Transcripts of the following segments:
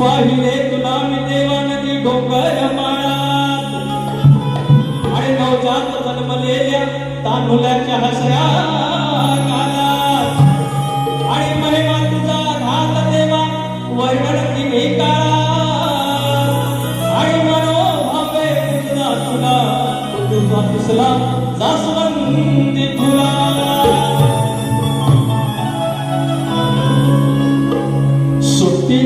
पाहिले तुला मी देवानदी डोंगर माळात आणि नवजात जन्मलेल्या तांदुलाच्या हसऱ्या काळात. आणि महिमा तुझा घात देवा वर्णन तिने दिसला जास्वंदी तुला सुट्टी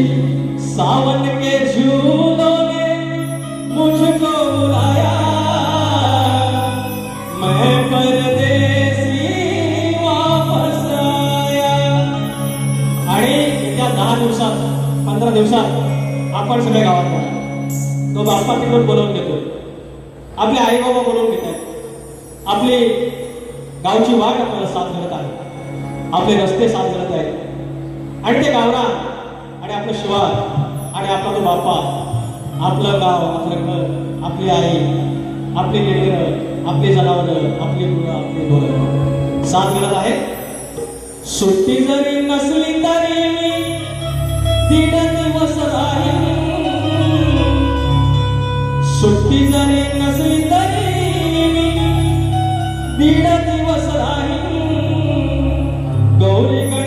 सावन के झूलों ने मुझको बुलाया. मैं परदेसी वापस आया. आणि त्या दहा दिवसात पंधरा दिवसात आपण सगळ्या गावात तो बाप्पा तिकडून बोलवून घेतो. आपले आई बाबा बोलवून घेत. आहेत आपली गावची वाट आपल्याला साथ करत आहे. आपले रस्ते साथ करत आहेत आणि ते गावरा आणि आपलं शिवार आणि आपला तो बापा आपलं गाव आपलं घर आपली आई आपली लेकर आपली जनावरं आपली मुलं आपली ढोरं साथ करत आहे. सुट्टी जरी नसली जरी नसली तरी दीड दिवस राहीन. गौरी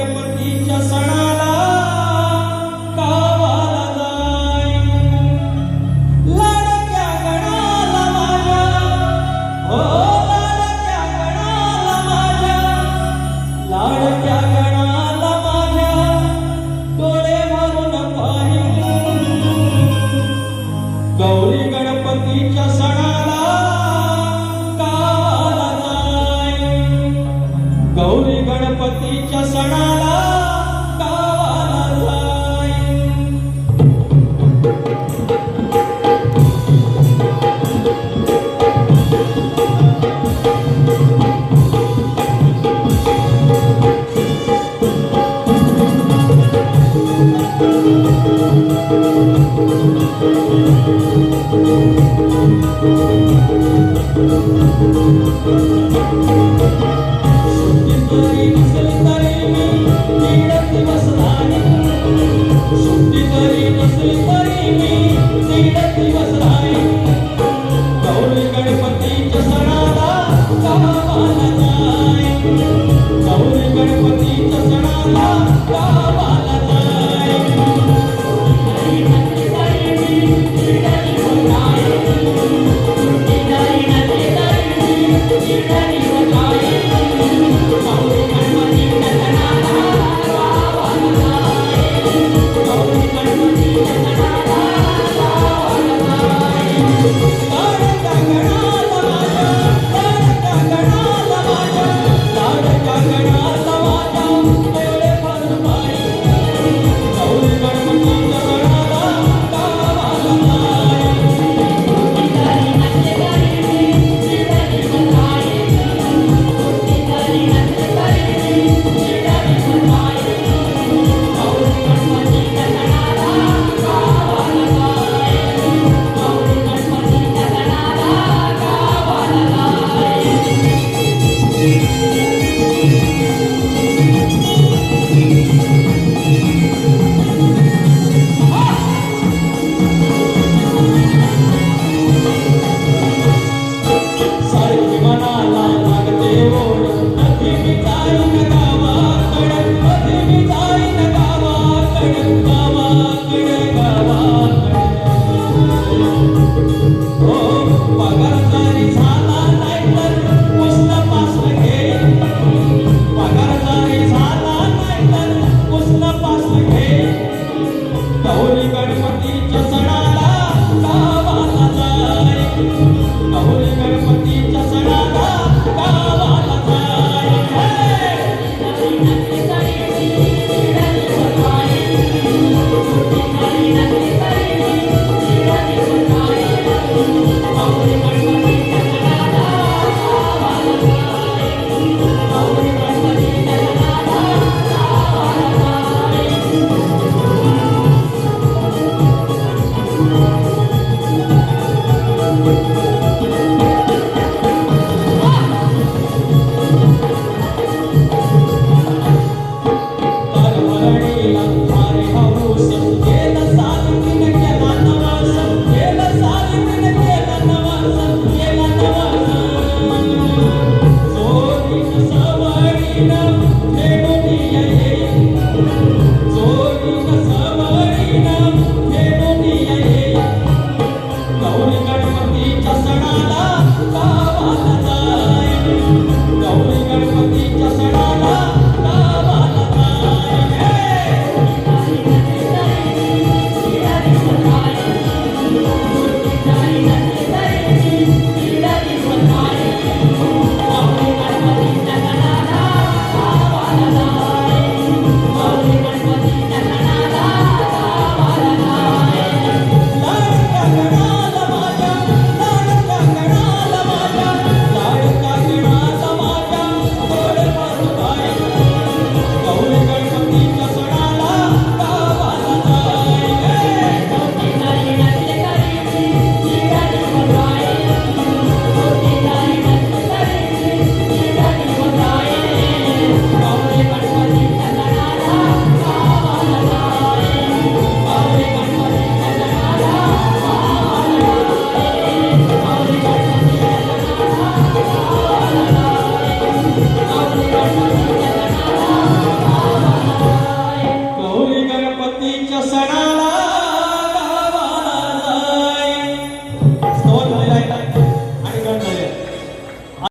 गौरी गणपतीच्या सणाला गौरी